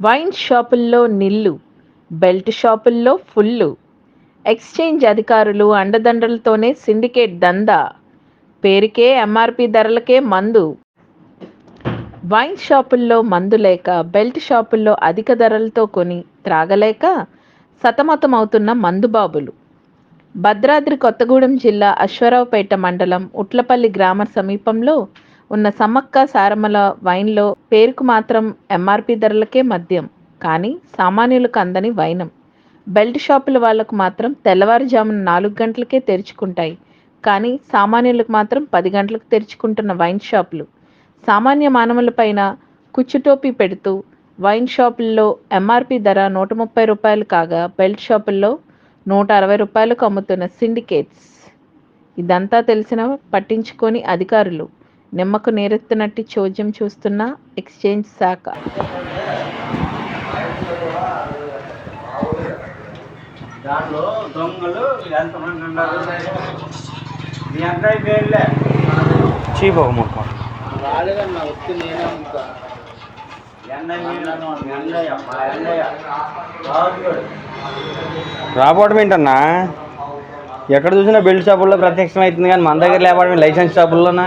Wine షాపుల్లో నిల్లు belt షాపుల్లో ఫుల్లు. ఎక్స్చేంజ్ అధికారులు అండదండలతోనే సిండికేట్ దందా. పేరుకే ఎంఆర్పి ధరలకే మందు. వైన్ షాపుల్లో మందు లేక బెల్ట్ షాపుల్లో అధిక ధరలతో కొని త్రాగలేక సతమతమవుతున్న మందుబాబులు భద్రాద్రి కొత్తగూడెం జిల్లా అశ్వరావుపేట మండలం ఉట్లపల్లి గ్రామ సమీపంలో ఉన్న సమ్మక్క సారమల వైన్లో పేరుకు మాత్రం ఎంఆర్పి ధరలకే మద్యం కానీ సామాన్యులకు అందని వైనం. బెల్ట్ షాపుల వాళ్ళకు మాత్రం తెల్లవారుజామున నాలుగు గంటలకే తెరుచుకుంటాయి కానీ సామాన్యులకు మాత్రం పది గంటలకు తెరుచుకుంటున్న వైన్ షాపులు. సామాన్య మానవులపైన కుచ్చుటోపీ పెడుతూ వైన్ షాపుల్లో ఎంఆర్పి ధర నూట ముప్పై రూపాయలు కాగా బెల్ట్ షాపుల్లో నూట అరవై రూపాయలకు అమ్ముతున్న సిండికేట్స్. ఇదంతా తెలిసిన పట్టించుకొని అధికారులు. నిమ్మకు నేరెత్తినట్టి చోద్యం చూస్తున్న ఎక్స్చేంజ్ శాఖ. దాంట్లో దొంగలు ఎంతమంది ఉన్నారు మీ పేర్లే. ముక్క రాలేదన్నా నేనే రాపోవడం ఏంటన్నా? ఎక్కడ చూసినా బెల్ట్ షాపుల్లో ప్రత్యక్షం అవుతుంది కానీ మన దగ్గర లేకపోవడం లైసెన్స్ షాపుల్లోనా?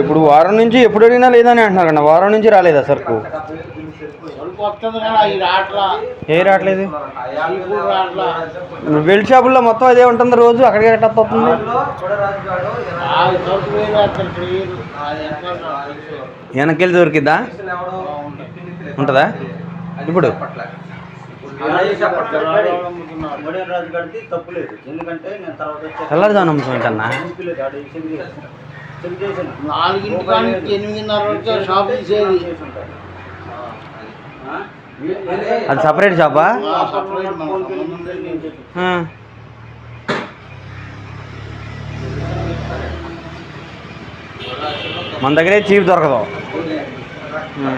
ఎప్పుడు వారం నుంచి ఎప్పుడు అడిగినా లేదని అంటున్నారన్న వారం నుంచి రాలేదా సరుకు ఏ రావట్లేదు? బెల్ట్ షాపుల్లో మొత్తం అదే ఉంటుంది రోజు అక్కడికి ఎట్ట వస్తుంది. వెనకెళ్ళి దొరికిద్దా? ఉంటుందా? ఇప్పుడు? తెల్లారి అమ్ముతుంది అన్న నాలుగింటి కానీ ఎనిమిదిన్నర వరకు షాప్ తీసేది? అది సపరేట్ షాపా మన దగ్గరే చీప్ దొరకదు. ఆ.